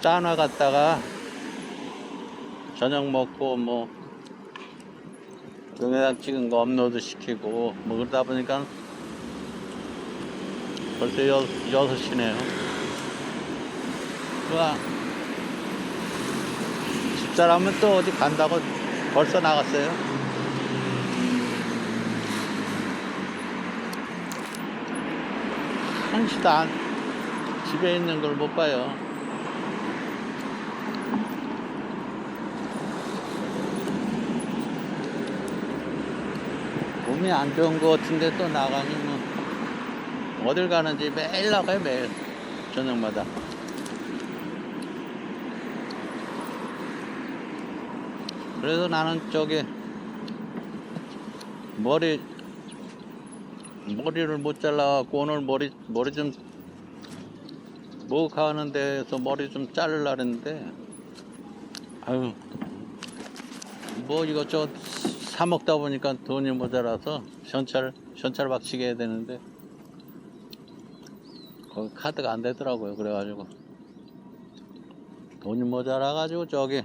짠화 갔다가 저녁 먹고 뭐 동영상 찍은 거 업로드 시키고 뭐 그러다 보니까 벌써 여, 여섯 시네요. 와 집사람은 또 어디 간다고 벌써 나갔어요. 한시도 안 집에 있는 걸 못 봐요. 몸이 안 좋은 것 같은데 또 나가니 뭐. 어딜 가는지 매일 나가요 매일. 저녁마다. 그래서 나는 저기 머리 머리를 못 잘라갖고 오늘 머리 머리 좀 목욕하는 데서 머리 좀 자르려 했는데 아유 뭐 이것저것 사 먹다 보니까 돈이 모자라서 현찰 현찰 박치게 해야 되는데 거기 카드가 안 되더라고요 그래가지고 돈이 모자라 가지고 저기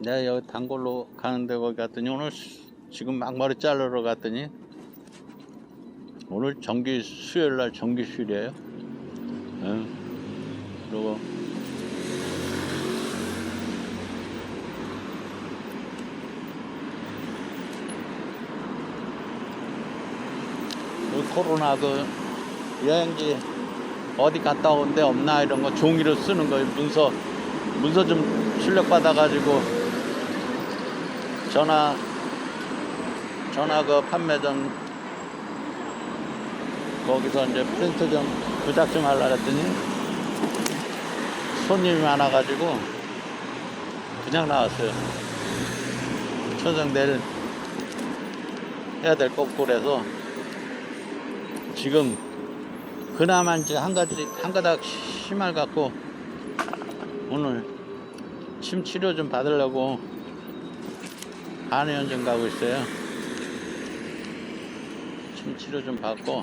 내가 여기 단골로 가는데 거기 갔더니 오늘 수- 지금 막 머리 자르러 갔더니 오늘 정기 수요일 날 정기 휴일이에요. 응. 그리고 그 코로나 그 여행지 어디 갔다 온데 없나 이런 거 종이로 쓰는 거 문서 문서 좀 출력 받아 가지고 전화 전화 그 판매점 거기서 이제 프린트 좀 부작 좀 하려 했더니 손님이 많아가지고 그냥 나왔어요. 천정 내일 해야 될거 없고 그래서 지금 그나마 이제 한 가지 한 가닥 심할 갖고 오늘 침 치료 좀 받으려고 한의원좀 가고 있어요. 침 치료 좀 받고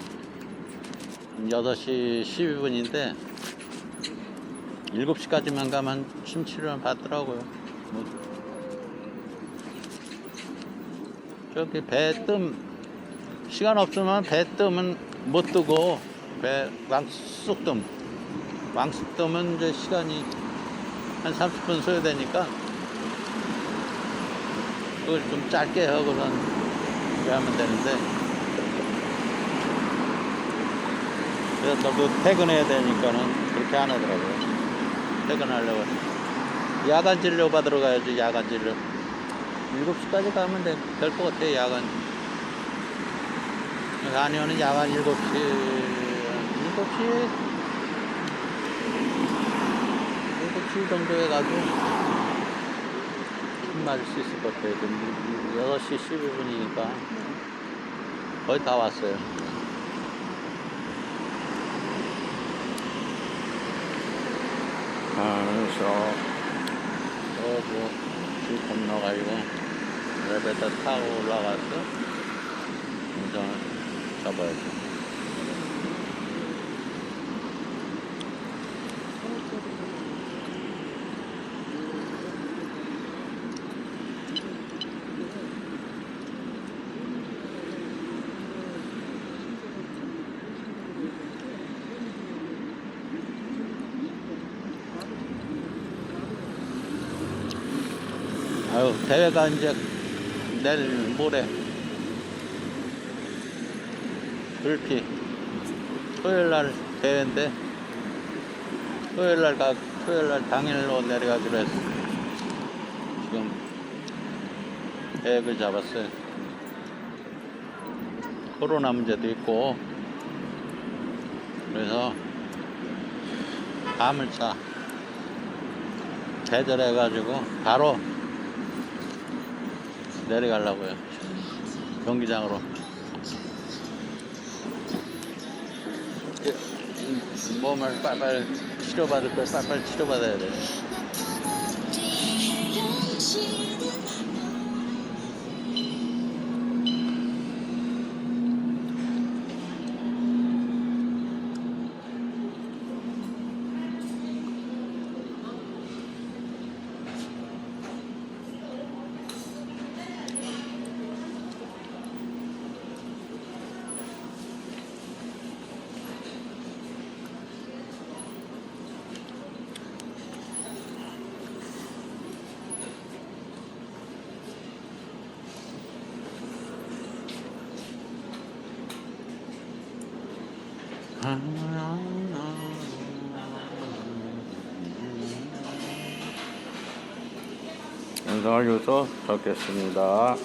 6시 12분인데 7시까지만 가면 침 치료를 받더라고요. 뭐 저기 배 뜸 시간 없으면 배 뜸은 못 뜨고 배 왕쑥 뜸 왕쑥 뜸은 이제 시간이 한 30분 소요되니까 그걸 좀 짧게 하고선 하면 되는데. 그래서 너도 퇴근해야 되니까는 그렇게 안 하더라고요. 퇴근하려고. 야간 진료 받으러 가야지 야간 진료. 7시까지 가면 될 것 같아 야간 아니면은 야간 7시 7시 7시 정도에 가도 침 맞을 수 있을 것 같아요. 지금 6시 12분이니까 거의 다 왔어요. 하면서 또뭐길 건너가지고 엘리베이터 타고 운전을 잡아야죠. 아유, 대회가 이제 내일 모레 불피 토요일 날 대회인데 토요일 날 가, 토요일 날 당일로 내려가기로 했어. 지금 계획을 잡았어요. 코로나 문제도 있고 그래서 화물차 배절해 가지고 바로 내려가려고요. 경기장으로. 몸을 빨빨 치료 영상을 여기서 적겠습니다.